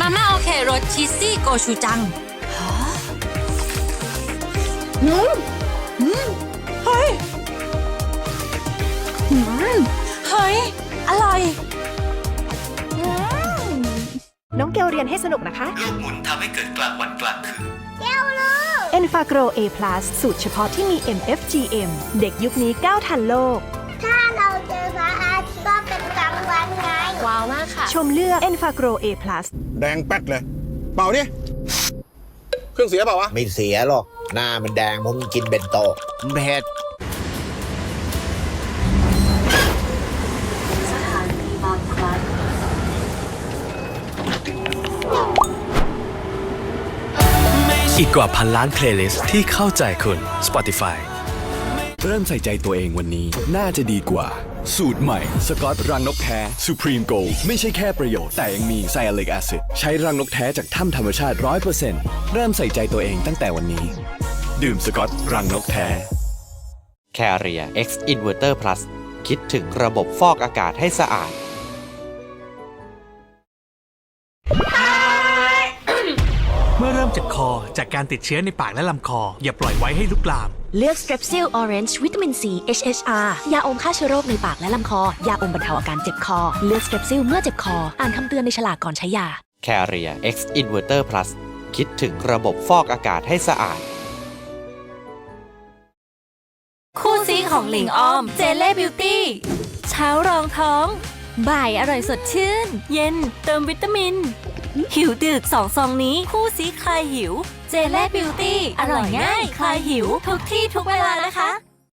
มาม่าโอเครสชีสซี่โกชูจังเฮ้ยอืมเฮ้ย อร่อยน้องเกลเรียนให้สนุกนะคะ ลูกหมุนทำให้เกิดกลางวันกลางคืน e n f a g r o A+ สูตรเฉพาะที่มี MFGM เด็กยุคนี้ก้าวทันโลกาวมากค่ะ ชมเลือก e n f a g r o A+ แดงแป๊ดเลย เป่าดิเครื่องเสียเปล่าวะ ไม่เสียหรอก หน้ามันแดงเพราะมันกินเบนโตะเผ็ดอีกกว่าพันล้านเพลย์ลิสต์ที่เข้าใจคุณ Spotify เริ่มใส่ใจตัวเองวันนี้น่าจะดีกว่า สูตรใหม่ สกอตรังนกแท้ Supreme Gold ไม่ใช่แค่ประโยชน์ แต่ยังมีไซอาลิกแอซิดใช้รังนกแท้จากถ้ำธรรมชาติ 100%เริ่มใส่ใจตัวเองตั้งแต่วันนี้ ดื่มสกอตรังนกแท้ Carrier X Inverter Plus คิดถึงระบบฟอกอากาศให้สะอาด เมื่อเริ่มเจ็บคอจากการติดเชื้อในปากและลำคอ อย่าปล่อยไว้ให้ลุกลาม เลือก Strepsil Orange วิตามิน C HHR ยาอมฆ่าเชื้อโรคในปากและลำคอ ยาอมบรรเทาอาการเจ็บคอ เลือก Strepsil เมื่อเจ็บคอ อ่านคำเตือนในฉลากก่อนใช้ยา Carrier X Inverter Plus คิดถึงระบบฟอกอากาศให้สะอาด คู่ซีของหลิงออม เจเล่บิวตี้ เช้ารองท้อง บ่ายอร่อยสดชื่น เย็นเติมวิตามิน หิวดึกสองซองนี้คู่ซีคลายหิว เจเล่บิวตี้อร่อยง่าย คลายหิว ทุกที่ทุกเวลานะคะ